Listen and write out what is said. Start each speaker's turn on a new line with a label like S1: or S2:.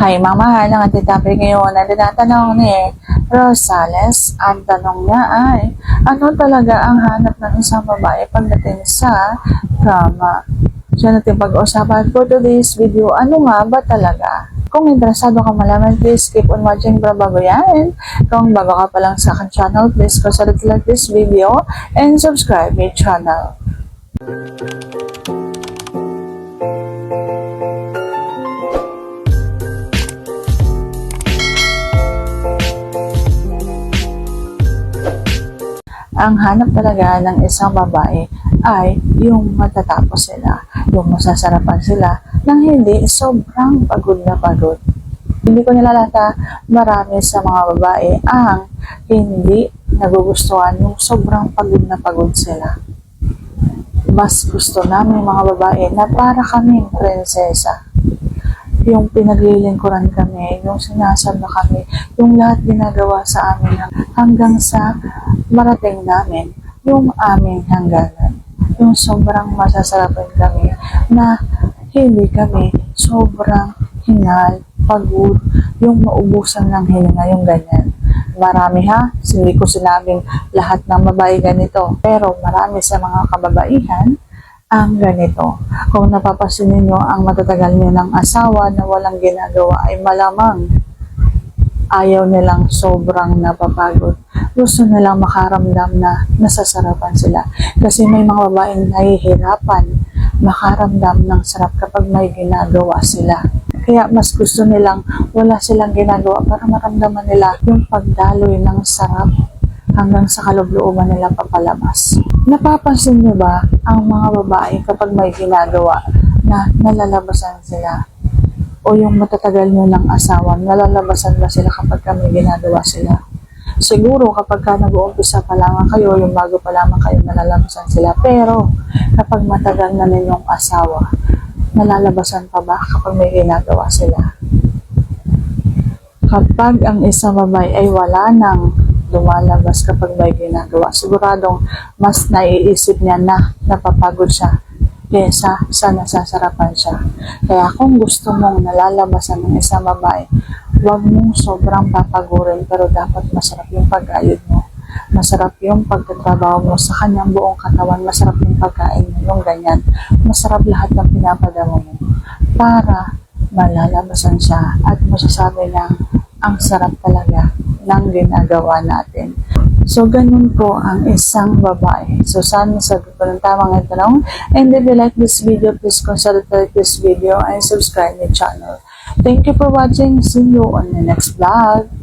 S1: Hi, mga mahal. Ang ating topic ngayon na tinatanong ni Rosales. Ang tanong niya ay, ano talaga ang hanap ng isang babae pagdating sa drama? Siya natin pag-uusapan for today's video. Ano nga ba talaga? Kung interesado ka malaman, please keep on watching para bago yan. Kung bago ka pa lang sa akin channel, please consider to like this video and subscribe my channel. Ang hanap talaga ng isang babae ay yung matatapos sila, yung masasarapan sila nang hindi sobrang pagod na pagod. Hindi ko nilalata marami sa mga babae ang hindi nagugustuhan yung sobrang pagod na pagod sila. Mas gusto namin mga babae na para kaming prinsesa yung pinaglilingkuran kami, yung sinasamba kami, yung lahat ginagawa sa amin hanggang sa marating namin yung aming hangganan. Yung sobrang masasarapan kami na hindi kami sobrang hingal, pagod, yung maubusan ng hininga, yung ganyan. Marami ha, hindi ko sinabing lahat ng babae ganito, pero marami sa mga kababaihan ang ganito. Kung napapasin ninyo ang matatagal nyo ng asawa na walang ginagawa ay malamang ayaw nilang sobrang napapagod. Gusto nilang makaramdam na nasasarapan sila. Kasi may mga babaeng nahihirapan makaramdam ng sarap kapag may ginagawa sila. Kaya mas gusto nilang wala silang ginagawa para maramdaman nila yung pagdaloy ng sarap hanggang sa kalooban nila papalabas. Napapansin niyo ba ang mga babae kapag may ginagawa na nalalabasan sila? O yung matatagal nyo ng asawa, nalalabasan ba sila kapag ka may ginagawa sila? Siguro kapag ka nag-uumpisa pa lamang kayo, yung bago pa lamang kayo, nalalabasan sila. Pero kapag matagal na ninyong asawa, nalalabasan pa ba kapag may ginagawa sila? Kapag ang isang babae ay wala nang lumalabas kapag may ginagawa. Siguradong mas naiisip niya na napapagod siya kesa sa nasasarapan siya. Kaya kung gusto mong nalalabasan ng isang babae, huwag mong sobrang papagurin pero dapat masarap yung pag-ayod mo. Masarap yung pagtatrabaho mo sa kanyang buong katawan. Masarap yung pagkain mo, yung ganyan. Masarap lahat ng pinapadama mo para malalabasan siya at masasabi na ang sarap talaga ng ginagawa natin. So, ganun po ang isang babae. So, sana sagot ko ng tamang tanong. And if you like this video, please consider this video and subscribe my channel. Thank you for watching. See you on the next vlog.